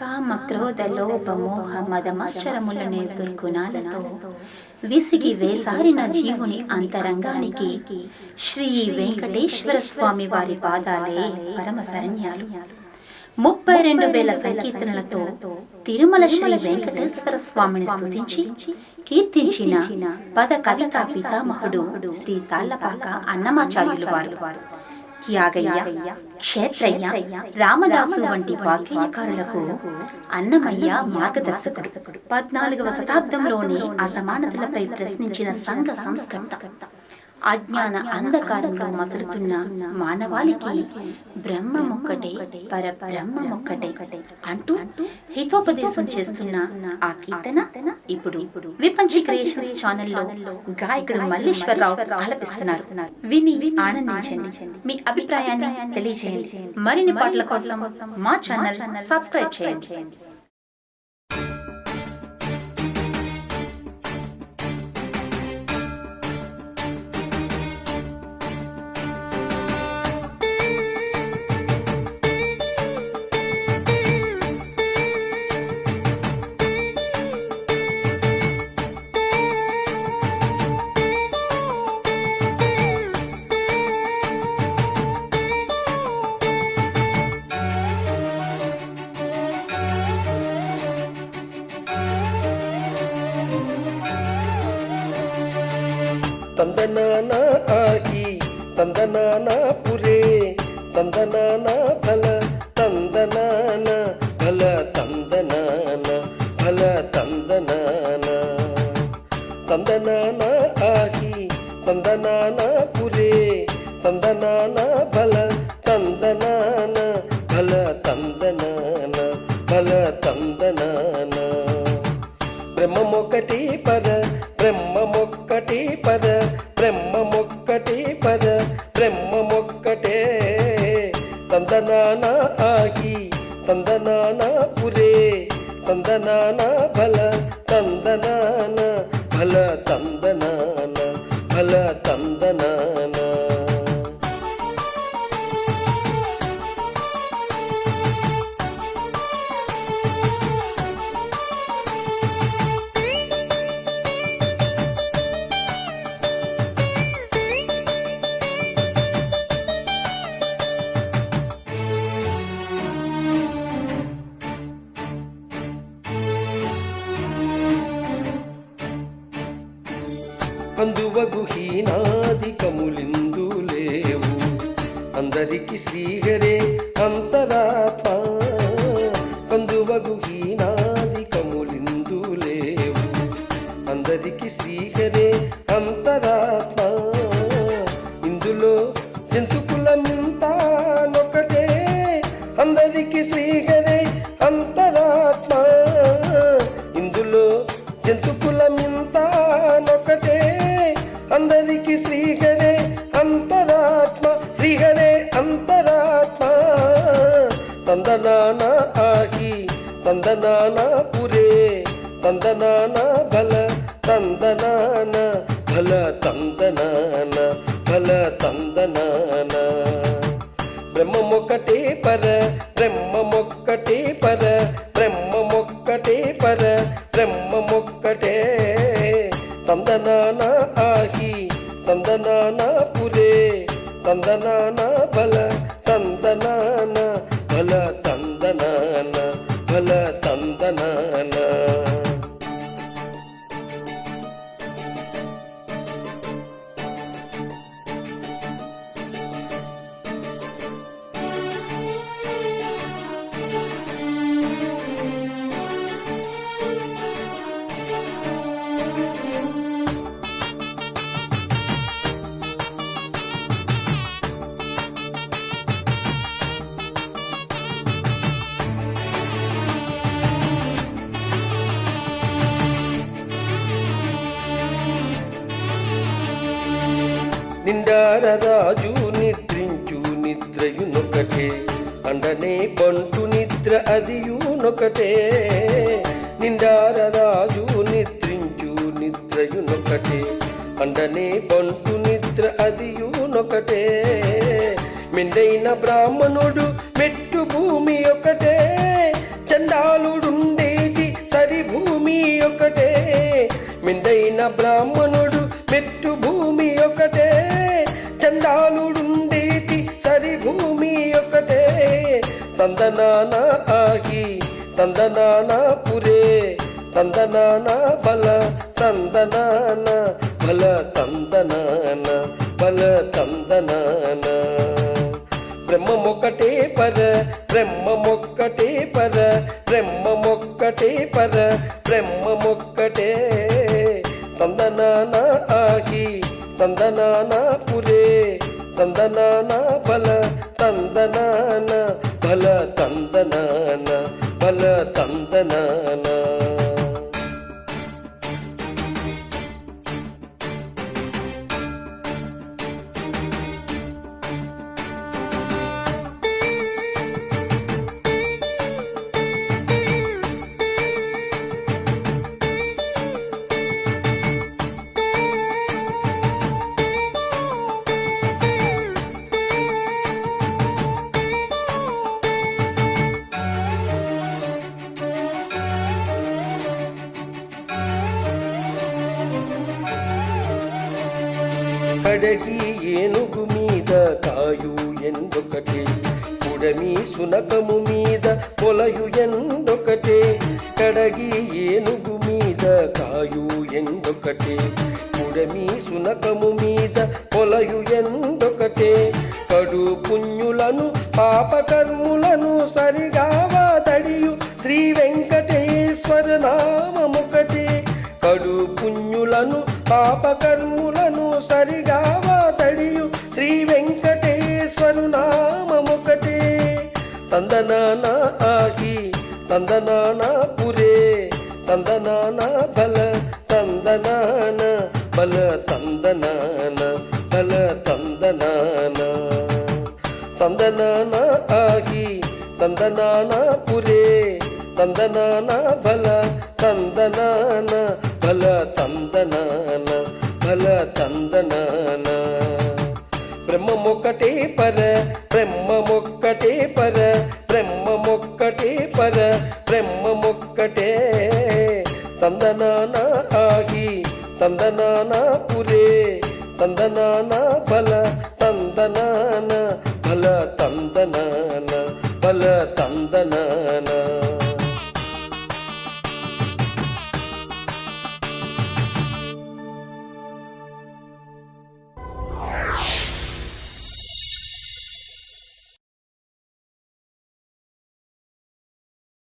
కామ క్రోధ లోభ మోహ మదమశ్చరములనే దుర్గుణాలతో విసిగి వేసారిన జీవుని అంతరంగానికి శ్రీ వెంకటేశ్వర స్వామి వారి పాదాలే పరమ శరణ్యాలు. ముప్పై రెండు వేల సంకీర్తనలతో తిరుమల శ్రీ వెంకటేశ్వర స్వామిని స్తుతించి కీర్తించిన పద కవితా పితామహుడు శ్రీ తాళ్ళపాక అన్నమాచార్యులు వారు. త్యాగయ్య క్షేత్రయ్య రామదాసు వంటి వాగ్గేయకారులకు అన్నమయ్య మార్గదర్శకుడు. పద్నాలుగవ శతాబ్దంలోనే అసమానతలపై ప్రశ్నించిన సంఘ సంస్కర్త. అజ్ఞాన అంధకారంలో మసులుతున్న మానవాళికి బ్రహ్మమొక్కటే పర బ్రహ్మమొక్కటే అంటూ హితోపదేశం చేస్తున్న ఆ కీర్తన ఇప్పుడు విపంచి క్రియేషన్స్ ఛానల్లో గాయకుడు మల్లేశ్వరరావు ఆలపిస్తున్నారు. విని ఆనందించండి. మీ అభిప్రాయాన్ని తెలియజేయండి. మరిన్ని పాటల కోసం మా ఛానల్ సబ్స్క్రైబ్ చేయండి. ತಂದನಾನ ಆಗಿ ತಂದನಾನ ಪುರೇ ತಂದನಾನ ಫಲ ತಂದನಾನ ಫಲ ತಂದನಾನ ಫಲ ತಂದನಾನ ತಂದನಾನ ಆಗಿ ತಂದನಾನ ಪುರೇ ತಂದನಾನ ಫಲ ತಂದನಾನ ಫಲ ತಂದನಾನ ಫಲ ತಂದನಾನ ಬ್ರಹ್ಮಮೊಕಟಿ ಪರ ಬ್ರಹ್ಮ తందనాన ఆగి తందనాన పురే తందనాన ఫల తందనాన ఫల తందనాన ఫల తందనాన అందువగు హీనాధికములిందు లేవు. అందరికి శ్రీహరే అంతరాత్మ. అందువగు తందనాన ఆహి తందనాన పురే తందనాన బల తందనాన బల తందనాన బల తందనాన. బ్రహ్మమొక్కటే పర బ్రహ్మమొక్కటే పర బ్రహ్మమొక్కటే పర బ్రహ్మమొక్కటే. తందనాన ఆహి తందనాన పురే తందనాన బల తందనాన నిండార రాజు నిద్రించు నిద్రయునొకటే అండనే బంటు నిద్ర అదియునొకటే. నిండార రాజు నిద్రించు నిద్రయునొకటే అండనే బంటు నిద్ర అదియునొకటే. మెండైన బ్రాహ్మణుడు మెట్టు తందనాన ఆగి తందనాన పురే తందనాన బల తందనాన బల తందనాన బల తందనాన. బ్రహ్మమొక్కటే పర బ్రహ్మమొక్కటే పర బ్రహ్మమొక్కటే పర బ్రహ్మమొక్కటే. తందనాన ఆగి తందనాన పురే తందనాన బల తందనాన బల తందనాన బల తందనాన. కడగి ఏనుగు మీద కాయు ఎందొకటే? కుడమి సునకము మీద కొలయు ఎందొకటే? కడగి ఏనుగు మీద కాయు ఎందొకటే? పుడమి సునకము మీద కొలయు ఎందొకటే? కడు పుణ్యులను పాపకర్ములను సరిగావా తడియు? శ్రీ వెంకటేశ్వర నామముకటే. కడు పుణ్యులను పాపకర్ములను ఆగి తందనాన పురే తందనాన బల తందనాన బల తందనాన బల తందనాన తందనాన ఆగి తందనాన పురే తందనాన బల తందనాన బల తందనాన బల తందనాన బ్రహ్మమొక్కటే పర బ్రహ్మమొక్కటే పర బ్రహ్మమొక్కటే పర బ్రహ్మమొక్కటే. తందనానా ఆగి తందనానా పురే తందనానా బల తందనానా బల తందనానా బల తందనానా.